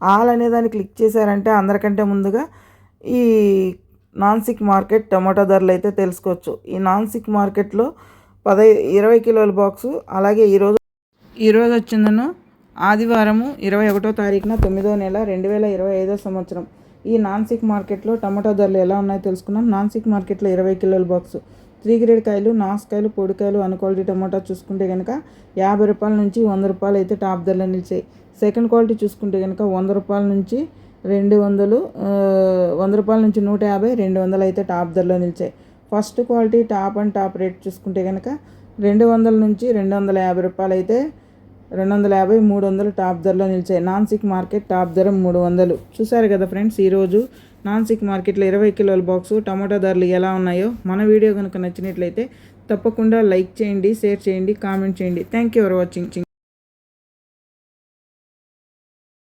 All అనే దాన్ని click చేశారంటే అందరికంటే ముందుగా ఈ నాన్సిక్ మార్కెట్ టమాటో ధరలు అయితే తెలుసుకోవచ్చు. ఈ నాన్సిక్ మార్కెట్లో పదై ఇరవై కిలోల బాక్సు అలాగే ఈరోజు ఈరోజు వచ్చిందను ఆదివారము ఇరవై ఒకటో తారీఖున తొమ్మిదో నెల రెండు వేల ఇరవై ఐదో సంవత్సరం. ఈ నాన్సిక్ మార్కెట్లో టమాటో ధరలు ఎలా ఉన్నాయో తెలుసుకున్నాం. నాన్సిక్ మార్కెట్లో ఇరవై కిలోల బాక్సు. త్రీ గ్రేడ్ కాయలు నాసుకాయలు పొడికాయలు అన్ క్వాలిటీ టమాటా చూసుకుంటే కనుక యాభై రూపాయల నుంచి వంద రూపాయలు అయితే టాప్ ధరలు నిలిచాయి. సెకండ్ క్వాలిటీ చూసుకుంటే కనుక వంద రూపాయల నుంచి రెండు వందలు వంద రూపాయల నుంచి నూట యాభై రెండు వందలు అయితే టాప్ ధరలో నిలిచాయి. First quality top and top rate చూసుకుంటే కనుక రెండు వందల నుంచి రెండు వందల యాభై రూపాయలు అయితే రెండు వందల యాభై మూడు వందలు టాప్ ధరలో నిలిచాయి. నాన్సిక్ మార్కెట్ టాప్ ధర మూడు వందలు చూసారు కదా ఫ్రెండ్స్ ఈరోజు నాన్సిక్ మార్కెట్లో ఇరవై కిలోల బాక్సు టమాటా ధరలు ఎలా ఉన్నాయో మన వీడియో కనుక నచ్చినట్లయితే తప్పకుండా లైక్ చేయండి షేర్ చేయండి కామెంట్ చేయండి. Thank you for watching